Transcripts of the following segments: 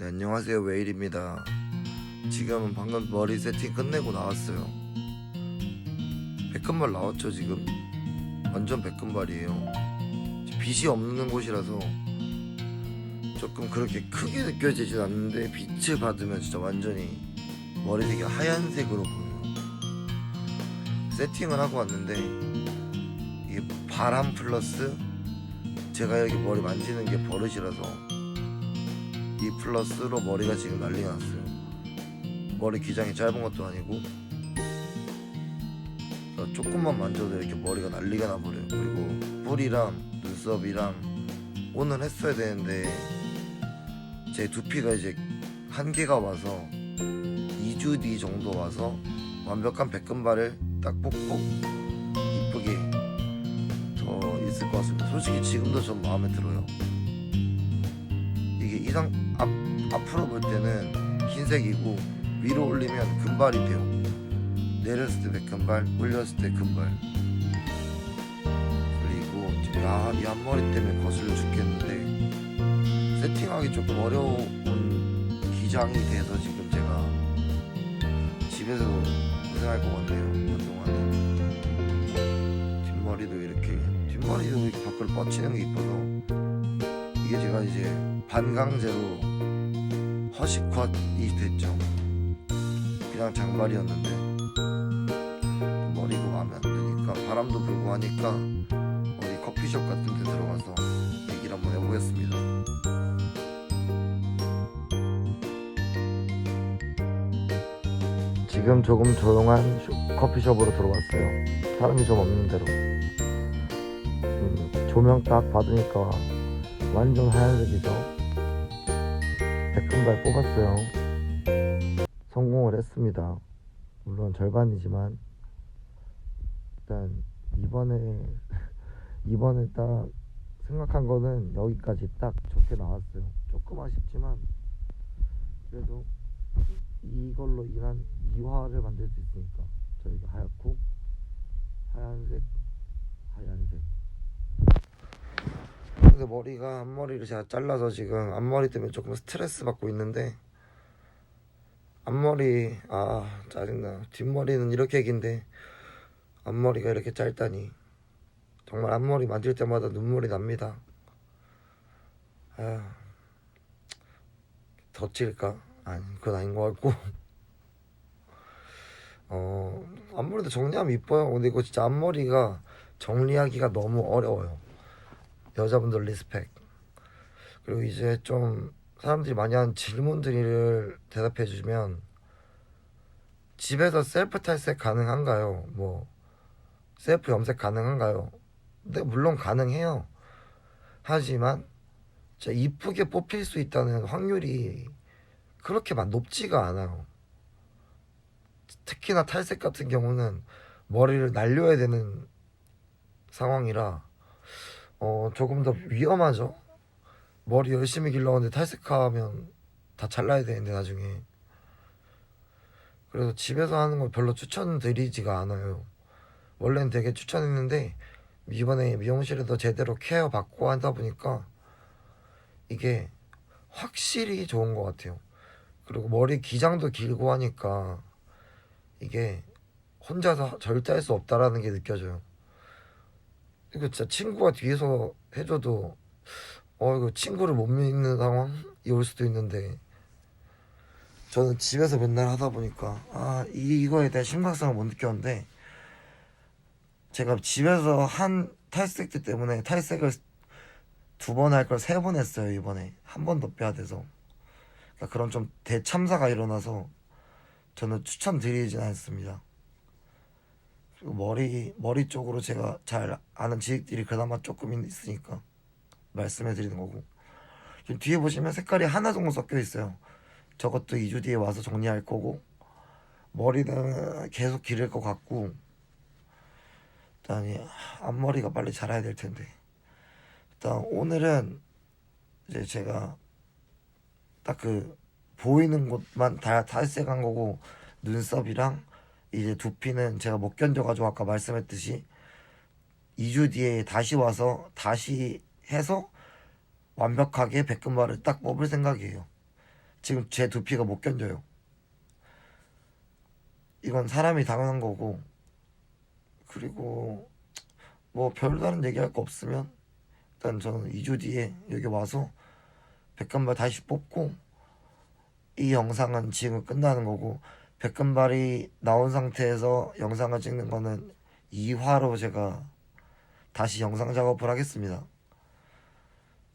네, 안녕하세요. 웨일입니다. 지금은 방금 머리 세팅 끝내고 나왔어요. 백금발 나왔죠, 지금? 완전 백금발이에요. 빛이 없는 곳이라서 조금 그렇게 크게 느껴지진 않는데 빛을 받으면 진짜 완전히 머리 되게 하얀색으로 보여요. 세팅을 하고 왔는데 이게 바람 플러스 제가 여기 머리 만지는 게 버릇이라서 이 플러스로 머리가 지금 난리가 났어요. 머리 기장이 짧은 것도 아니고 조금만 만져도 이렇게 머리가 난리가 나버려요. 그리고 뿔이랑 눈썹이랑 오늘 했어야 되는데 제 두피가 이제 한계가 와서 2주 뒤 정도 와서 완벽한 백금발을 딱 뽑고 이쁘게 더 있을 것 같습니다. 솔직히 지금도 좀 마음에 들어요. 이상 앞, 앞으로 볼 때는 흰색이고 위로 올리면 금발이 돼요. 내렸을 때 백금발, 올렸을 때 금발. 그리고 야, 이 앞머리 때문에 거슬려 죽겠는데 세팅하기 조금 어려운 기장이 돼서 지금 제가 집에서 고생할 것 같네요. 한동안은 뒷머리도 이렇게 뒷머리도 이렇게 밖으로 뻗치는 게 이뻐서 이게 제가 이제 반강제로 허시컷이 됐죠. 그냥 장발이었는데 머리가 마음에 안 드니까 바람도 불고 하니까 어디 커피숍 같은 데 들어가서 얘기를 한번 해보겠습니다. 지금 조금 조용한 커피숍으로 들어왔어요. 사람이 좀 없는 데로. 음, 조명 딱 받으니까 완전 하얀색이죠. 백금발 뽑았어요. 성공을 했습니다. 물론 절반이지만 일단 이번에 이번에 딱 생각한 거는 여기까지 딱 좋게 나왔어요. 조금 아쉽지만 그래도 이걸로 인한 이화를 만들 수 있으니까 저희가 하얗고 하얀색 하얀색 근데 머리가 앞머리를 제가 잘라서 지금 앞머리 때문에 조금 스트레스 받고 있는데 앞머리 아 짜증나. 뒷머리는 이렇게 긴데 앞머리가 이렇게 짧다니. 정말 앞머리 만질 때마다 눈물이 납니다. 아 덧칠까? 아니 그건 아닌 것 같고. 어 앞머리도 정리하면 이뻐요. 근데 이거 진짜 앞머리가 정리하기가 너무 어려워요 여자분들 리스펙 그리고 이제 좀 사람들이 많이 하는 질문들을 대답해 주시면 집에서 셀프 탈색 가능한가요? 뭐 셀프 염색 가능한가요? 근데 물론 가능해요. 하지만 진짜 이쁘게 뽑힐 수 있다는 확률이 그렇게 막 높지가 않아요. 특히나 탈색 같은 경우는 머리를 날려야 되는 상황이라 어 조금 더 위험하죠. 머리 열심히 길러왔는데 탈색하면 다 잘라야 되는데 나중에. 그래서 집에서 하는 걸 별로 추천드리지가 않아요. 원래는 되게 추천했는데 이번에 미용실에서 제대로 케어 받고 하다 보니까 이게 확실히 좋은 것 같아요. 그리고 머리 기장도 길고 하니까 이게 혼자서 절대 할 수 없다라는 게 느껴져요 이거 진짜 친구가 뒤에서 해줘도 어 이거 친구를 못 믿는 상황이 올 수도 있는데. 저는 집에서 맨날 하다 보니까 아 이- 이거에 대한 심각성을 못 느꼈는데 제가 집에서 한 탈색제 때문에 탈색을 두 번 할 걸 세 번 했어요 이번에. 한 번 더 빼야 돼서. 그러니까 그런 좀 대참사가 일어나서 저는 추천드리진 않습니다 머리 머리 쪽으로 제가 잘 아는 지식들이 그나마 조금 있으니까 말씀해 드리는 거고. 지금 뒤에 보시면 색깔이 하나 정도 섞여 있어요. 저것도 2주 뒤에 와서 정리할 거고. 머리는 계속 기를 것 같고. 일단 이 앞머리가 빨리 자라야 될 텐데. 일단 오늘은 이제 제가 딱 그 보이는 곳만 다 탈색한 거고 눈썹이랑 이제 두피는 제가 못 견뎌가지고 아까 말씀했듯이 2주 뒤에 다시 와서 다시 해서 완벽하게 백금발을 딱 뽑을 생각이에요. 지금 제 두피가 못 견뎌요. 이건 사람이 당연한 거고 그리고 뭐 별다른 얘기할 거 없으면 일단 저는 2주 뒤에 여기 와서 백금발 다시 뽑고 이 영상은 지금 끝나는 거고 백금발이 나온 상태에서 영상을 찍는 거는 2화로 제가 다시 영상 작업을 하겠습니다.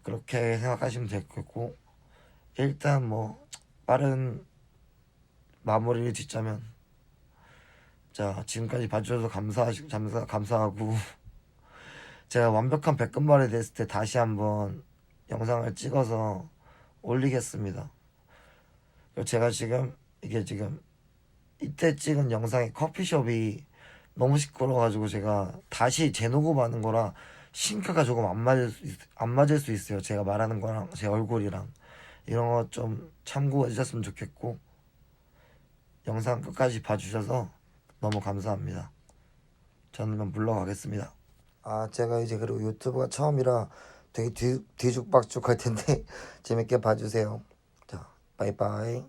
그렇게 생각하시면 될 거고 일단 뭐 빠른 마무리를 짓자면 자 지금까지 봐주셔서 감사하시 감사 감사하고 제가 완벽한 백금발이 됐을 때 다시 한번 영상을 찍어서 올리겠습니다. 제가 지금 이게 지금 이때 찍은 영상의 커피숍이 너무 시끄러워가지고 제가 다시 재녹음 하는 거라 싱크가 조금 안 맞을 수, 있, 안 맞을 수 있어요. 제가 말하는 거랑 제 얼굴이랑 이런 거 좀 참고해 주셨으면 좋겠고 영상 끝까지 봐주셔서 너무 감사합니다. 저는 그럼 물러가겠습니다. 아 제가 이제 그리고 유튜브가 처음이라 되게 뒤, 뒤죽박죽 할 텐데 재밌게 봐주세요. 자 바이바이.